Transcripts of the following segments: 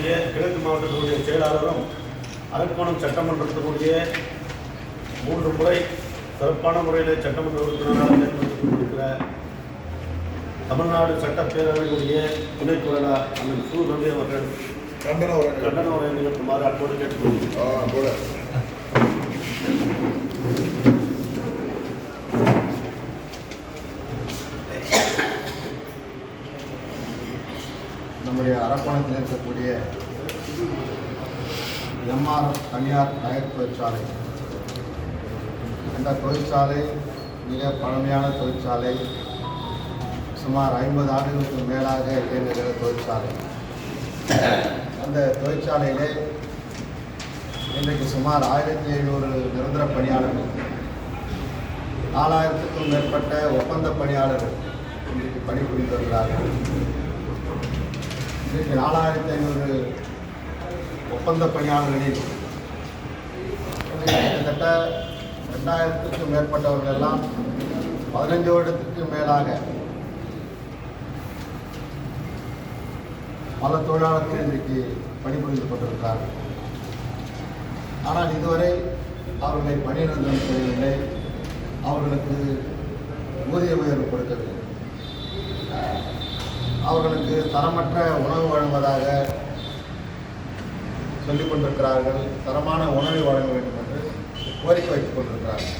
சங்கத்தினுடைய கிழக்கு மாவட்டத்தினுடைய செயலாளரும் அரக்கோணம் சட்டமன்றத்தினுடைய மூன்று முறை சிறப்பான முறையில் சட்டமன்ற உறுப்பினராக தேர்ந்தெடுத்துக் கொண்டிருக்கிற தமிழ்நாடு சட்டப்பேரவையினுடைய துணைத் தலைவர் அண்ணன் சு. ரவி அவர்கள் கண்டன உரை கண்டன உரை நிகழ்த்துமாறு அன்போடு கேட்டுக்கொள்கிறேன் ஆ போல நம்முடைய அரக்கோணத்தில் இருக்கக்கூடிய எம்ஆர் தனியார் டயர் தொழிற்சாலை. இந்த தொழிற்சாலை மிக பழமையான தொழிற்சாலை. சுமார் ஐம்பது ஆண்டுகளுக்கு மேலாக இயங்குகிற தொழிற்சாலை. அந்த தொழிற்சாலையிலே இன்றைக்கு சுமார் ஆயிரத்தி ஐநூறு நிரந்தர பணியாளர்கள் நாலாயிரத்துக்கும் மேற்பட்ட ஒப்பந்த பணியாளர்கள் இன்றைக்கு பணிபுரிந்து வருகிறார்கள். இன்றைக்கு நாலாயிரத்தி ஐநூறு ஒப்பந்த பணியாளர்களில் கிட்டத்தட்ட ரெண்டாயிரத்துக்கும் மேற்பட்டவர்கள் எல்லாம் பதினஞ்சு வருடத்துக்கு மேலாக பல தொழிலாளர்கள் இன்றைக்கு பணிபுரிந்து கொண்டிருக்கிறார்கள். ஆனால் இதுவரை அவர்களை பணியிடம் செய்யவில்லை. அவர்களுக்கு ஊதிய உயர்வு கொடுக்கவில்லை. அவர்களுக்கு தரமற்ற உணவு வழங்குவதாக சொல்லிக் கொண்டிருக்கிறார்கள். தரமான உணவை வழங்க வேண்டும் என்று கோரிக்கை வைத்துக் கொண்டிருக்கிறார்கள்.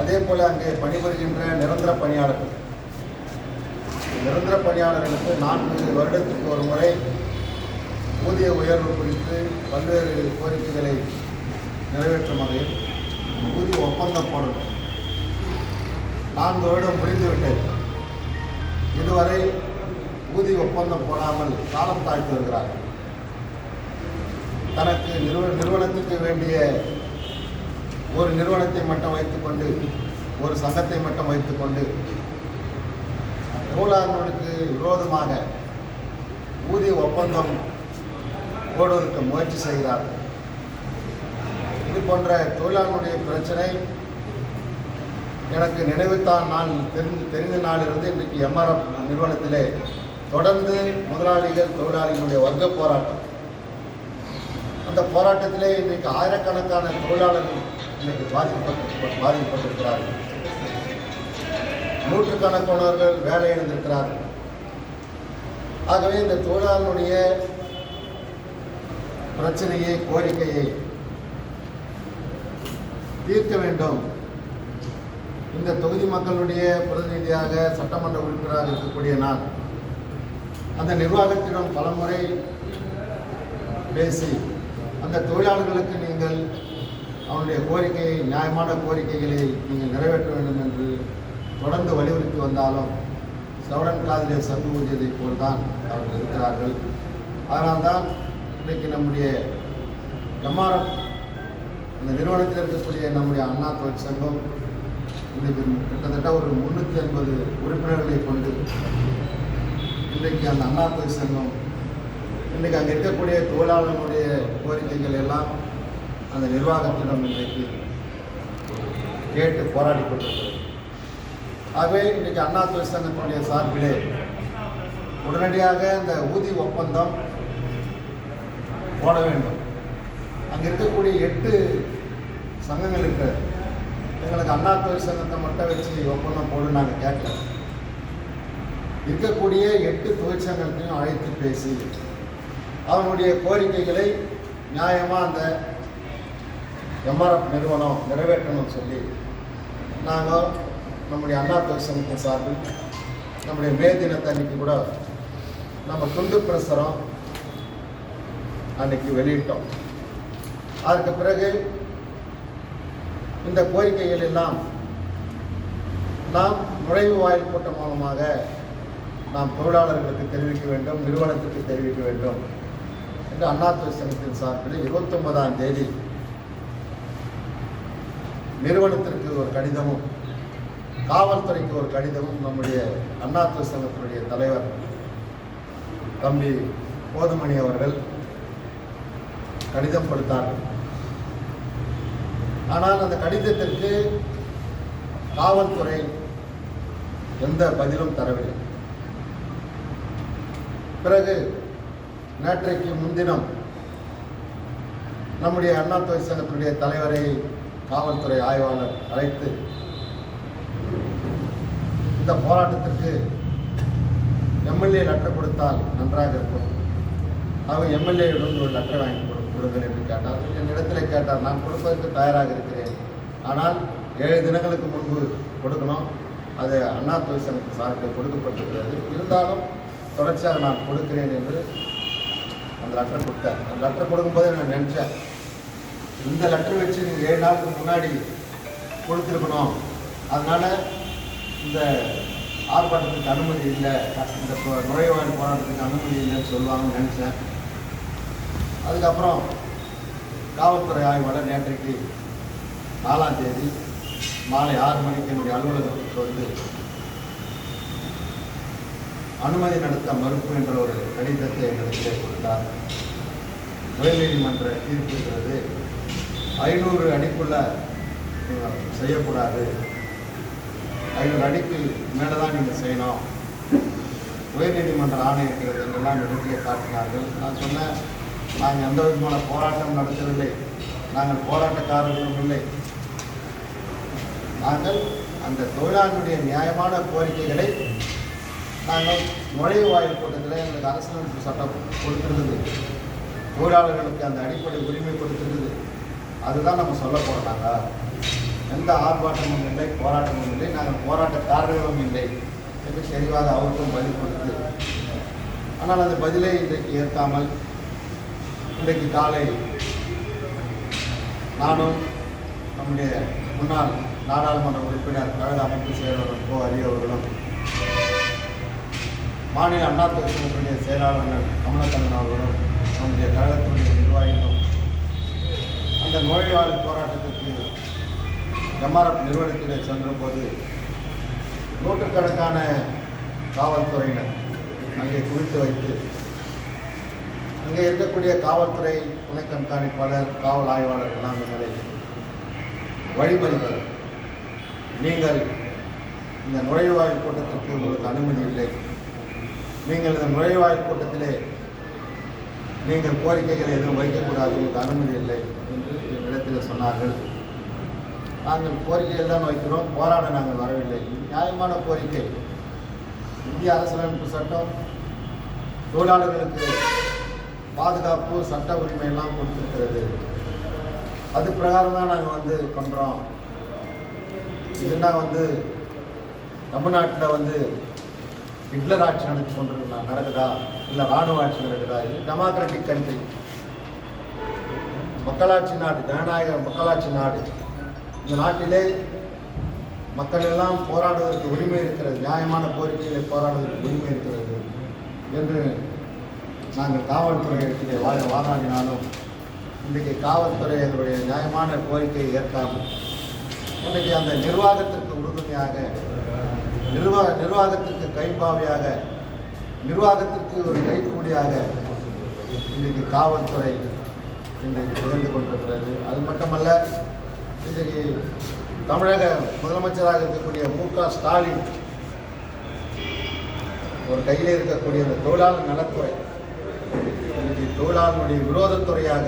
அதே போல அங்கே பணிபுரிகின்ற நிரந்தர பணியாளர்கள். நிரந்தர பணியாளர்களுக்கு நான்கு வருடத்துக்கு ஒரு முறை ஊதிய உயர்வு குறித்து பல்வேறு கோரிக்கைகளை நிறைவேற்றும் வகையில் ஊதிய ஒப்பந்தம் போடணும் நான்கு வருடம் முடிந்துவிட்டது. இதுவரை ஊதிய ஒப்பந்தம் போடாமல் காலம் தாழ்த்து வருகிறார். தனக்கு நிறுவ நிறுவனத்துக்கு வேண்டிய ஒரு நிறுவனத்தை மட்டும் வைத்துக்கொண்டு ஒரு சங்கத்தை மட்டும் வைத்துக்கொண்டு தொழிலாளர்களுக்கு விரோதமாக ஊதிய ஒப்பந்தம் போடுவதற்கு முயற்சி செய்கிறார். இது போன்ற தொழிலாளர்களுடைய பிரச்சனை எனக்கு நினைவுத்தான் நான் தெரிந்து தெரிந்த நாளிலிருந்து இன்றைக்கு எம்ஆர்எஃப் நிறுவனத்திலே தொடர்ந்து முதலாளிகள் தொழிலாளிகளுடைய வர்க்க போராட்டம். அந்த போராட்டத்திலே இன்றைக்கு ஆயிரக்கணக்கான தொழிலாளர்கள் இன்னைக்கு பாதிக்கப்பட்டு பாதிக்கப்பட்டிருக்கிறார்கள். நூற்றுக்கணக்கானவர்கள் வேலை எழுந்திருக்கிறார்கள் ஆகவே இந்த தொழிலாளர்களுடைய பிரச்சனையை கோரிக்கையை தீர்க்க வேண்டும். இந்த தொகுதி மக்களுடைய பிரதிநிதியாக சட்டமன்ற உறுப்பினராக இருக்கக்கூடிய நான் அந்த நிர்வாகத்திடம் பலமுறை பேசி அந்த தொழிலாளர்களுக்கு நீங்கள் அவனுடைய கோரிக்கையை நியாயமான கோரிக்கைகளை நீங்கள் நிறைவேற்ற வேண்டும் என்று தொடர்ந்து வலியுறுத்தி வந்தாலும் சவரன் காதிலே சங்கு ஊதியதை போல்தான் அவர்கள் இருக்கிறார்கள். அதனால்தான் இன்றைக்கு நம்முடைய எம்ஆர்எஃப் இந்த நிறுவனத்தில் இருக்கக்கூடிய நம்முடைய அண்ணா தொழிற்சங்கம் இன்றைக்கு கிட்டத்தட்ட ஒரு முந்நூற்றி ஐம்பது உறுப்பினர்களை கொண்டு இன்றைக்கு அந்த அண்ணா சங்கம் இன்றைக்கு அங்கே இருக்கக்கூடிய தொழிலாளர்களுடைய கோரிக்கைகள் எல்லாம் அந்த நிர்வாகத்திடம் இன்றைக்கு கேட்டு போராடி கொண்டிருக்கிறது. ஆகவே இன்றைக்கு அண்ணா தொழிற்சங்கத்தினுடைய சார்பிலே உடனடியாக இந்த ஊதிய ஒப்பந்தம் போட வேண்டும். அங்கே இருக்கக்கூடிய எட்டு சங்கங்கள் இருக்கிறது எங்களுக்கு அண்ணா தொழிற்சங்கத்தை மட்டும் வச்சு ஒப்பந்தம் போடு நாங்கள் கேட்கல. இருக்கக்கூடிய எட்டு தொழிற்சங்கத்தையும் அழைத்து பேசி அவனுடைய கோரிக்கைகளை நியாயமாக அந்த எம்ஆர்எஃப் நிறுவனம் நிறைவேற்றணும்னு சொல்லி நாங்கள் நம்முடைய அண்ணா தொழிற்சங்கத்தின் சார்பில் நம்முடைய மே தினத்தை அன்றைக்கி கூட நம்ம துண்டு பிரசுரம் அன்னைக்கு வெளியிட்டோம். அதற்கு பிறகு இந்த கோரிக்கைகள் எல்லாம் நாம் நுழைவு வாயில் கூட்டம் மூலமாக நாம் தொழிலாளர்களுக்கு தெரிவிக்க வேண்டும் நிறுவனத்துக்கு தெரிவிக்க வேண்டும் என்று அண்ணா சங்கத்தின் சார்பில் இருபத்தொன்பதாம் தேதி நிறுவனத்திற்கு ஒரு கடிதமும் காவல்துறைக்கு ஒரு கடிதமும் நம்முடைய அண்ணா சங்கத்தினுடைய தலைவர் தம்பி போதுமணி அவர்கள் கடிதம் கொடுத்தார்கள். ஆனால் அந்த கடிதத்திற்கு காவல்துறை எந்த பதிலும் தரவில்லை. பிறகு நேற்றைக்கு முன்தினம் நம்முடைய அண்ணா தொழிற்சங்கத்தினுடைய தலைவரை காவல்துறை ஆய்வாளர் அழைத்து இந்த போராட்டத்திற்கு எம்எல்ஏ லெட்டர் கொடுத்தால் நன்றாக இருக்கும். அவங்க எம்எல்ஏவிடம் ஒரு லெட்டர் வாங்கி கொடு கொடுங்கள் என்று கேட்டார். என்னிடத்தில் கேட்டார் நான் கொடுப்பதற்கு தயாராக இருக்கிறேன். ஆனால் ஏழு தினங்களுக்கு முன்பு கொடுக்கணும். அது அண்ணா தொழிற்சங்கத்தின் சார்பில் கொடுக்கப்பட்டிருக்கிறது. இருந்தாலும் தொடர்ச்சியாக நான் கொடுக்கிறேன் என்று அந்த லெட்டர் கொடுத்தேன் அந்த லெட்டர் கொடுக்கும்போது நான் நினச்சேன் இந்த லெட்டர் வச்சு நீங்கள் ஏழு நாளுக்கு முன்னாடி கொடுத்துருக்கணும். அதனால் இந்த ஆர்ப்பாட்டத்துக்கு அனுமதி இல்லை. இந்த போ- நுழைவாயில் போராட்டத்துக்கு அனுமதி இல்லைன்னு சொல்லுவாங்கன்னு நினச்சேன். அதுக்கப்புறம் காவல்துறை ஆய்வாளர் நேற்றைக்கு நாலாம் தேதி மாலை ஆறு மணிக்கு என்னுடைய அலுவலகத்துக்கு வந்து அனுமதி நடத்த மறுப்பு என்ற ஒரு கடிதத்தை எங்களுக்கு கொடுத்தார். உயர்நீதிமன்ற தீர்ப்பு ஐநூறு அடிக்குள்ள நீங்கள் செய்யக்கூடாது. ஐநூறு அடிக்கு மேலே தான் நீங்கள் செய்யணும். உயர்நீதிமன்ற ஆணை இருக்கிறது என்றெல்லாம் காட்டினார்கள். நான் சொன்னேன் நாங்கள் எந்த விதமான போராட்டம் நடத்தவில்லை. நாங்கள் போராட்டக்காரர்களும் இல்லை. நாங்கள் அந்த தொழிலாளர்களுடைய நியாயமான கோரிக்கைகளை நாங்கள் நுழைவாயில் கூட்டத்தில் எங்களுக்கு அரசியலமைப்பு சட்டம் கொடுத்துருந்தது. தொழிலாளர்களுக்கு அந்த அடிப்படை உரிமை கொடுத்துருந்தது. அதுதான் நம்ம சொல்ல போகிறோம் நாங்கள் எந்த ஆர்ப்பாட்டமும் இல்லை போராட்டமும் இல்லை நாங்கள் போராட்டக்காரர்களும் இல்லை என்று தெளிவாக அவருக்கும் பதில் கொடுத்து ஆனால் அந்த பதிலை இன்றைக்கு ஏற்காமல் இன்றைக்கு காலை நானும் நம்முடைய முன்னாள் நாடாளுமன்ற உறுப்பினர் கழக அமைப்பு செயலாளர் கோ ஹரி அவர்களும் மாநில அண்ணா தொகுதியினுடைய செயலாளர்கள் கமலக்கண்ணன் அவர்களும் நம்முடைய கழகத்தினுடைய நிர்வாகிகளும் அந்த நோயாளி போராட்டத்திற்கு எம்ஆர்எஃப் நிறுவனத்திலே சென்றபோது நூற்றுக்கணக்கான காவல்துறையினர் அங்கே குவித்து வைத்து அங்கே இருக்கக்கூடிய காவல்துறை துணை கண்காணிப்பாளர் காவல் ஆய்வாளர் எல்லாம் எங்களை நீங்கள் இந்த நுழைவாயில் கூட்டத்திற்கு உங்களுக்கு அனுமதி இல்லை. நீங்கள் இந்த நுழைவாயில் கூட்டத்திலே நீங்கள் கோரிக்கைகளை எதுவும் வைக்கக்கூடாது உங்களுக்கு அனுமதி இல்லை என்று என்னிடத்தில் சொன்னார்கள். நாங்கள் கோரிக்கைகள் தான் வைக்கிறோம் போராட நாங்கள் வரவில்லை. நியாயமான கோரிக்கை. இந்திய அரசியலமைப்பு சட்டம் தொழிலாளர்களுக்கு பாதுகாப்பு சட்ட உரிமை எல்லாம் கொடுத்திருக்கிறது. அது பிரகாரம் தான் நாங்கள் வந்து பண்ணுறோம் இதுனா வந்து தமிழ்நாட்டில் வந்து ஹிட்லர் ஆட்சி நடந்து கொண்டிருக்கா நடக்குதா? இல்லை ராணுவ ஆட்சி நடக்குதா? இது டெமோக்ராட்டிக் கண்ட்ரி. மக்களாட்சி நாடு ஜனநாயக மக்களாட்சி நாடு. இந்த நாட்டிலே மக்கள் எல்லாம் போராடுவதற்கு உரிமை இருக்கிறது. நியாயமான கோரிக்கைகளை போராடுவதற்கு உரிமை இருக்கிறது என்று நாங்கள் காவல்துறை இடத்திலே வாழ வாதாடினாலும் இன்றைக்கு காவல்துறை எங்களுடைய நியாயமான கோரிக்கையை ஏற்காமல் இன்றைக்கு அந்த நிர்வாகத்திற்கு உறுதுணையாக நிர்வாக நிர்வாகத்திற்கு கைப்பாவையாக நிர்வாகத்திற்கு ஒரு கைக்கூலியாக இன்றைக்கு காவல்துறை இன்றைக்கு திகழ்ந்து கொண்டிருக்கிறது. அது மட்டுமல்ல இன்றைக்கு தமிழக முதலமைச்சராக இருக்கக்கூடிய மு க ஸ்டாலின் ஒரு கையில் இருக்கக்கூடிய அந்த தொழிலாளர் நலத்துறை இன்னைக்கு தொழிலாளர்களுடைய விரோதத்துறையாக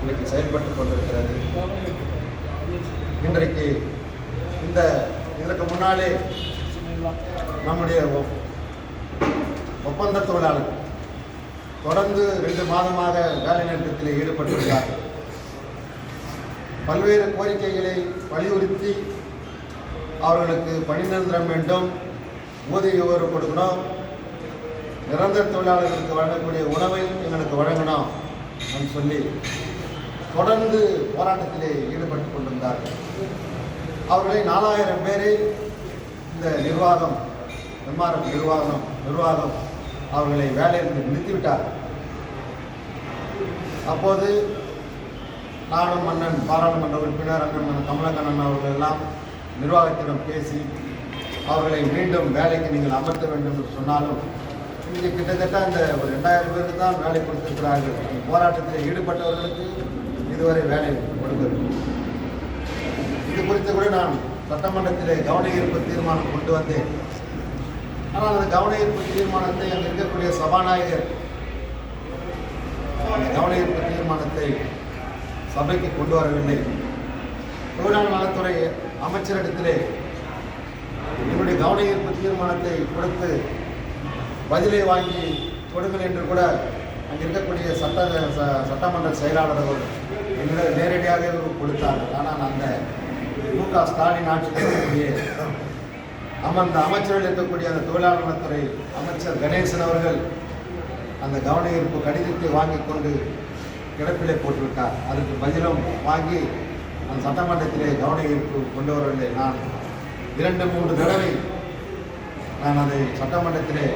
இன்னைக்கு செயல்பட்டு கொண்டிருக்கிறது. இன்றைக்கு இந்த இதற்கு முன்னாலே நம்முடைய ஒ- ஒப்பந்த தொழிலாளர் தொடர்ந்து ரெண்டு மாதமாக வேலை நிறுத்தத்தில் ஈடுபட்டிருக்கிறார்கள் பல்வேறு கோரிக்கைகளை வலியுறுத்தி அவர்களுக்கு பணி நிரந்தரம் வேண்டும் ஊதிய உயர்வு கொடுக்கணும் நிரந்தர தொழிலாளர்களுக்கு வழங்கக்கூடிய உணவை எங்களுக்கு வழங்கணும் என்று சொல்லி தொடர்ந்து போராட்டத்திலே ஈடுபட்டு கொண்டிருந்தார்கள். அவர்களை நாலாயிரம் பேரை இந்த நிர்வாகம் எம்ஆர்எஃப் நிர்வாகம் நிர்வாகம் அவர்களை வேலையிலிருந்து நிறுத்திவிட்டார். அப்போது நானும் மன்னன் பாராளுமன்ற உறுப்பினர் அண்ணன் கமலக்கண்ணன் அவர்கள் எல்லாம் நிர்வாகத்திடம் பேசி அவர்களை மீண்டும் வேலைக்கு நீங்கள் அமர்த்த வேண்டும் என்று சொன்னாலும் இங்கே கிட்டத்தட்ட அந்த ஒரு ரெண்டாயிரம் பேருக்கு தான் வேலை கொடுத்திருக்கிறார்கள். போராட்டத்தில் ஈடுபட்டவர்களுக்கு இதுவரை வேலை கொடுக்கிறது இது குறித்து கூட நான் சட்டமன்றத்திலே கவன ஈர்ப்பு தீர்மானம் கொண்டு வந்தேன் ஆனால் அந்த கவன ஈர்ப்பு தீர்மானத்தை அங்கே இருக்கக்கூடிய சபாநாயகர் கவன ஈர்ப்பு தீர்மானத்தை சபைக்கு கொண்டு வரவில்லை. தொழிலாளர் நலத்துறை அமைச்சரிடத்திலே என்னுடைய கவன ஈர்ப்பு தீர்மானத்தை கொடுத்து பதிலை வாங்கி கொடுங்கள் என்று கூட அங்கே இருக்கக்கூடிய சட்ட ச- சட்டமன்ற செயலாளர்கள் அவர்கள் என்னிடம் நேரடியாக கொடுத்தார்கள். ஆனால் அந்த மு க ஸ்டாலின் ஆட்சியில் இருக்கக்கூடிய அமர்ந்த அமைச்சர்கள் இருக்கக்கூடிய அந்த தொழிலாளர் நலத்துறை அமைச்சர் கணேசன் அவர்கள் அந்த கவன ஈர்ப்பு கடிதத்தை வாங்கி கொண்டு கிடப்பிலே போட்டிருக்கார் அதுக்கு பதிலும் வாங்கி அந்த சட்டமன்றத்திலே கவன ஈர்ப்பு கொண்டு வரவில்லை நான் இரண்டு மூன்று தடவை நான் அதை சட்டமன்றத்திலே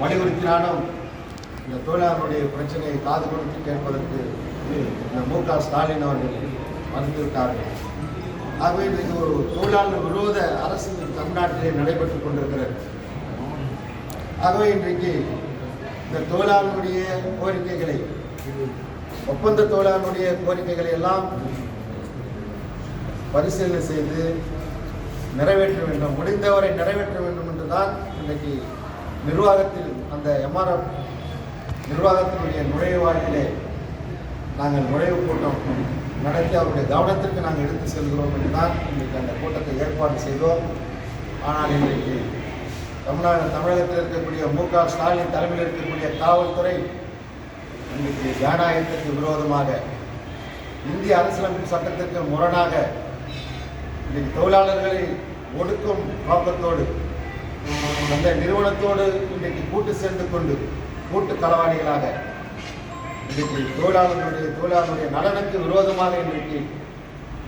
வலியுறுத்தினாலும் இந்த தொழிலாளருடைய பிரச்சனையை காது கொடுத்து கேட்பதற்கு இந்த மு க ஸ்டாலின் அவர்கள் மறுத்திருக்கார்கள் ஆகவே இன்றைக்கு ஒரு தொழிலாளர் விரோத அரசு தமிழ்நாட்டிலே நடைபெற்றுக் கொண்டிருக்கிறது. ஆகவே இன்றைக்கு இந்த தொழிலாளர்களுடைய கோரிக்கைகளை ஒப்பந்த தொழிலாளர்களுடைய கோரிக்கைகளை எல்லாம் பரிசீலனை செய்து நிறைவேற்ற வேண்டும். முடிந்தவரை நிறைவேற்ற வேண்டும் என்றுதான் இன்றைக்கு நிர்வாகத்தில் அந்த எம்ஆர்எஃப் நிர்வாகத்தினுடைய நுழைவாயிலே நாங்கள் நுழைவு கூட்டம் நடத்தி அவருடைய கவனத்திற்கு நாங்கள் எடுத்து செல்கிறோம் என்றுதான் இன்றைக்கு அந்த கூட்டத்தை ஏற்பாடு செய்தோம். ஆனால் இன்றைக்கு தமிழ்நாடு தமிழகத்தில் இருக்கக்கூடிய மு க ஸ்டாலின் தலைமையில் இருக்கக்கூடிய காவல்துறை இன்றைக்கு ஜனநாயகத்திற்கு விரோதமாக இந்திய அரசியலமைப்பு சட்டத்திற்கு முரணாக இன்றைக்கு தொழிலாளர்களை ஒடுக்கும் நோக்கத்தோடு அந்த நிறுவனத்தோடு இன்றைக்கு கூட்டு சேர்ந்து கொண்டு கூட்டு களவாணிகளாக இன்றைக்கு தொழிலாளர்களுடைய தொழிலாளர்களுடைய நலனுக்கு விரோதமாக இன்றைக்கு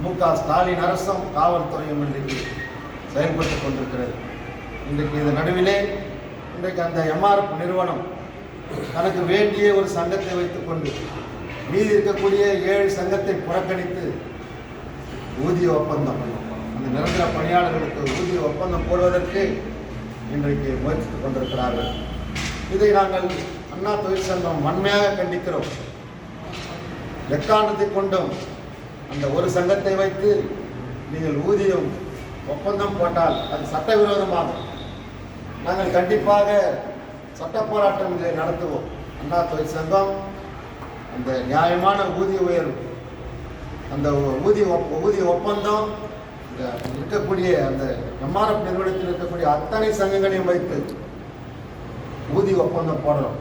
மு க ஸ்டாலின் அரசும் காவல்துறையும் இன்றைக்கு செயல்பட்டு கொண்டிருக்கிறது. இன்றைக்கு இந்த நடுவிலே இன்றைக்கு அந்த எம்ஆர்எஃப் நிறுவனம் தனக்கு வேண்டிய ஒரு சங்கத்தை வைத்துக்கொண்டு மீதி இருக்கக்கூடிய ஏழு சங்கத்தை புறக்கணித்து ஊதிய ஒப்பந்தம் அந்த நிரந்தர பணியாளர்களுக்கு ஊதிய ஒப்பந்தம் போடுவதற்கு இன்றைக்கு முயற்சித்துக் கொண்டிருக்கிறார்கள். இதை நாங்கள் அண்ணா தொழிற்சங்கம் வன்மையாக கண்டிக்கிறோம். எக்காரணத்தை கொண்டும் அந்த ஒரு சங்கத்தை வைத்து நீங்கள் ஊதியம் ஒப்பந்தம் போட்டால் அது சட்டவிரோதமாகும். நாங்கள் கண்டிப்பாக சட்ட போராட்டம் இதை நடத்துவோம். அண்ணா தொழிற்சங்கம் அந்த நியாயமான ஊதிய உயர்வு அந்த ஊதிய ஊதிய ஒப்பந்தம் இருக்கக்கூடிய அந்த எம்ஆர்எஃப் நிறுவனத்தில் இருக்கக்கூடிய அத்தனை சங்கங்களையும் வைத்து ஊதிய ஒப்பந்தம் போடுறோம்.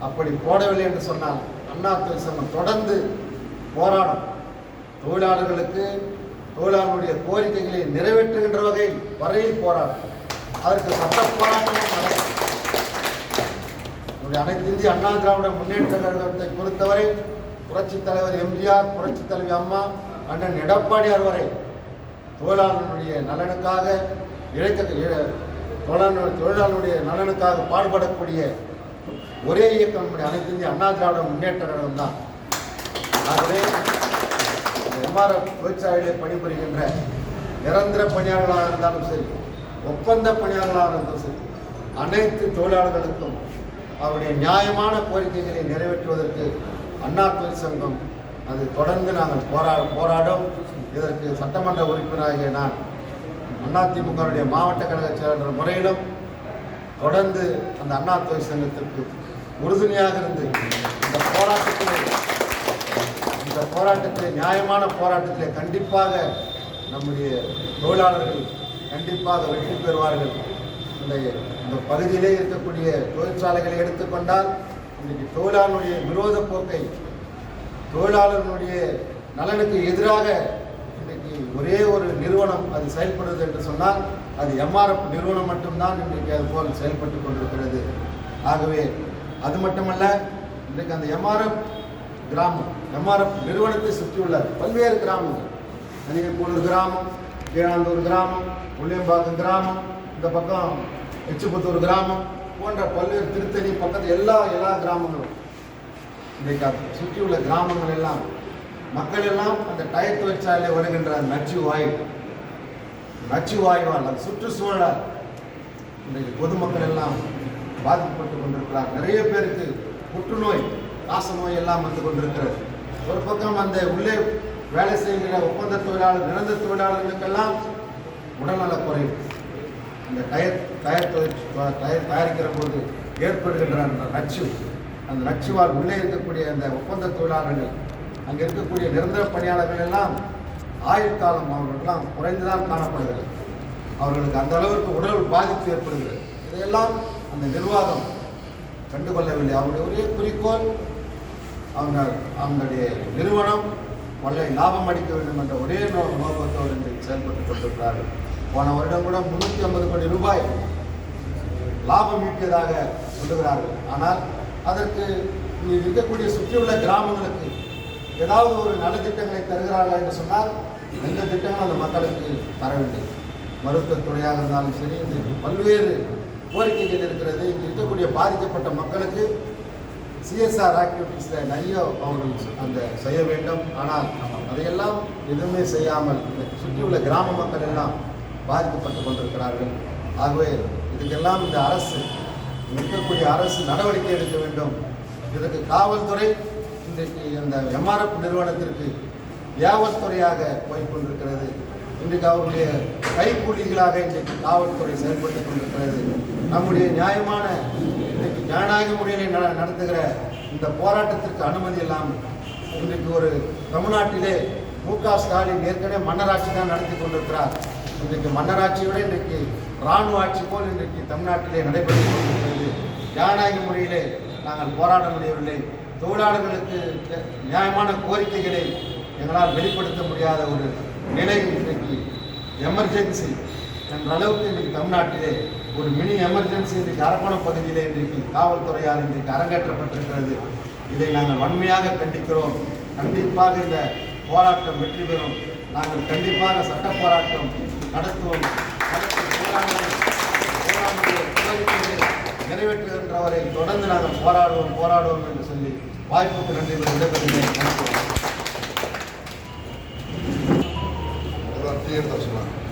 அப்படி போடவில்லை என்று சொன்னால் அண்ணா தொழிற்சங்கம் தொடர்ந்து போராடும். தொழிலாளர்களுக்கு தொழிலாளர்களுடைய கோரிக்கைகளை நிறைவேற்றுகின்ற வகையில் வரையில் போராடும். அதற்கு சட்ட போராட்டமும் நடக்கும். நம்முடைய அனைத்து இந்திய அண்ணா திராவிட முன்னேற்ற கழகத்தை பொறுத்தவரை புரட்சித் தலைவர் எம்ஜிஆர் புரட்சித் தலைவி அம்மா அண்ணன் எடப்பாடியார் வரை தொழிலாளர்களுடைய நலனுக்காக இழைக்க இழ- தொழிலாளர் தொழிலாளருடைய நலனுக்காக பாடுபடக்கூடிய ஒரே இயக்கம் நம்முடைய அனைத்து இந்திய அண்ணா திராவிட முன்னேற்ற கழகம் தான். ஆகவே எம்ஆர்எஃப் தொழிற்சாலையில் பணிபுரிகின்ற நிரந்தர பணியாளர்களாக இருந்தாலும் சரி ஒப்பந்த பணியாளர்களாக இருந்தாலும் சரி அனைத்து தொழிலாளர்களுக்கும் அவருடைய நியாயமான கோரிக்கைகளை நிறைவேற்றுவதற்கு அண்ணா தொழிற்சங்கம் அது தொடர்ந்து நாங்கள் போரா போராடும். இதற்கு சட்டமன்ற உறுப்பினராகிய நான் அதிமுகவுடைய மாவட்ட கழக செயலாளர் முறையிலும் தொடர்ந்து அந்த அண்ணா தொழிற்சங்கத்திற்கு உறுதுணையாக இருந்து இந்த போராட்டத்தில் இந்த போராட்டத்தில் நியாயமான போராட்டத்தில் கண்டிப்பாக நம்முடைய தொழிலாளர்கள் கண்டிப்பாக வெற்றி பெறுவார்கள். இந்த இந்த பகுதியிலே இருக்கக்கூடிய தொழிற்சாலைகளை எடுத்துக்கொண்டால் இன்றைக்கு தொழிலாளருடைய விரோத போக்கை தொழிலாளர்களுடைய நலனுக்கு எதிராக இன்றைக்கு ஒரே ஒரு நிறுவனம் அது செயல்படுவது என்று சொன்னால் அது எம்ஆர்எஃப் நிறுவனம் மட்டும்தான் இன்றைக்கு அது போல் செயல்பட்டு கொண்டிருக்கிறது. ஆகவே அது மட்டுமல்ல இன்றைக்கு அந்த எம்ஆர்எஃப் கிராமம் எம்ஆர்எஃப் நிறுவனத்தை சுற்றியுள்ள பல்வேறு கிராமங்கள். அணியக்கூடூர் கிராமம் கீழாந்தூர் கிராமம் புள்ளியம்பாக்கம் கிராமம் இந்த பக்கம் எச்சுப்புத்தூர் கிராமம் போன்ற பல்வேறு திருத்தணி பக்கத்து எல்லா எல்லா கிராமங்களும். இன்றைக்கு சுற்றியுள்ள கிராமங்கள் எல்லாம் மக்கள் எல்லாம் அந்த டயர் தொழிற்சாலையில் வருகின்ற நச்சு வாயு நச்சு வாயுவால் அந்த சுற்றுச்சூழலால் இன்றைக்கு பொதுமக்கள் எல்லாம் பாதிக்கப்பட்டு கொண்டிருக்கிறார். நிறைய பேருக்கு புற்றுநோய் காசநோய் எல்லாம் வந்து கொண்டிருக்கிறது. ஒரு பக்கம் அந்த உள்ளே வேலை செய்கிற ஒப்பந்த தொழிலாளர் நிரந்தர தொழிலாளர்களுக்கெல்லாம் உடல்நல குறைவு இந்த டயர் டயர் டயர் தயாரிக்கிற போது ஏற்படுகின்ற அந்த நச்சு அந்த நச்சுவால் உள்ளே இருக்கக்கூடிய அந்த ஒப்பந்த தொழிலாளர்கள் அங்கே இருக்கக்கூடிய நிரந்தர பணியாளர்கள் எல்லாம் ஆயுள் காலம் அவர்களுக்கெல்லாம் குறைந்துதான் காணப்படுகிறது. அவர்களுக்கு அந்த அளவிற்கு உடல் பாதிப்பு ஏற்படுகிறது. இதையெல்லாம் அந்த நிர்வாகம் கண்டுகொள்ளவில்லை. அவருடைய ஒரே குறிக்கோள் அவங்க அவங்களுடைய நிறுவனம் கொள்ளை லாபம் அடிக்க வேண்டும் என்ற ஒரே நோ நோக்கத்தோடு இன்றைக்கு செயல்பட்டுக் கொண்டிருக்கிறார்கள். போன வருடம் கூட முன்னூற்றி ஐம்பது கோடி ரூபாய் லாபம் ஈட்டியதாக சொல்லுகிறார்கள். ஆனால் அதற்கு இருக்கக்கூடிய சுற்றியுள்ள கிராமங்களுக்கு ஏதாவது ஒரு நலத்திட்டங்களை தருகிறார்கள் என்று சொன்னால் எந்த திட்டங்களும் அந்த மக்களுக்கு தரவில்லை. மருத்துவத்துறையாக இருந்தாலும் சரி இன்றைக்கு பல்வேறு கோரிக்கைகள் இருக்கிறது. இங்கே இருக்கக்கூடிய பாதிக்கப்பட்ட மக்களுக்கு சிஎஸ்ஆர் ஆக்டிவிட்டீஸில் நிறைய அவர்கள் அந்த செய்ய வேண்டும். ஆனால் அதையெல்லாம் எதுவுமே செய்யாமல் சுற்றியுள்ள கிராம மக்கள் எல்லாம் பாதிக்கப்பட்டு கொண்டிருக்கிறார்கள். ஆகவே இதுக்கெல்லாம் இந்த அரசு இருக்கக்கூடிய அரசு நடவடிக்கை எடுக்க வேண்டும். இதற்கு காவல்துறை இன்றைக்கு அந்த எம்ஆர்எஃப் நிறுவனத்திற்கு வியாபாரத்துறையாக போய் கொண்டிருக்கிறது. இன்றைக்கு அவருடைய கைக்கூலிகளாக இன்றைக்கு காவல்துறை செயல்பட்டுக் கொண்டிருக்கிறது. நம்முடைய நியாயமான இன்றைக்கு ஜனநாயக முறையிலே நடத்துகிற இந்த போராட்டத்திற்கு அனுமதி இல்லாமல் இன்றைக்கு ஒரு தமிழ்நாட்டிலே மு க ஸ்டாலின் ஏற்கனவே மன்னராட்சி தான் நடத்தி கொண்டிருக்கிறார். இன்றைக்கு மன்னராட்சியோட இன்றைக்கு இராணுவ ஆட்சி போல் இன்றைக்கு தமிழ்நாட்டிலே நடைபெற்று கொண்டிருக்கிறது. ஜனநாயக முறையிலே நாங்கள் போராட முடியவில்லை. தொழிலாளர்களுக்கு நியாயமான கோரிக்கைகளை எங்களால் வெளிப்படுத்த முடியாத ஒரு நிலை இன்றைக்கு எமர்ஜென்சி என்ற அளவுக்கு இன்றைக்கு தமிழ்நாட்டிலே ஒரு மினி எமர்ஜென்சி இன்றைக்கு அரக்கோணம் பகுதியிலே இன்றைக்கு காவல்துறையால் இன்றைக்கு அரங்கேற்றப்பட்டிருக்கிறது. இதை நாங்கள் வன்மையாக கண்டிக்கிறோம். கண்டிப்பாக இந்த போராட்டம் வெற்றி பெறும். நாங்கள் கண்டிப்பாக சட்ட போராட்டம் நடத்துவோம். நிறைவேற்றுகின்றவரை தொடர்ந்து நாங்கள் போராடுவோம். போராடுவோம் என்று சொல்லி வாய்ப்புக்கு நன்றி கூறி விடைபெறுகிறேன். வணக்கம்.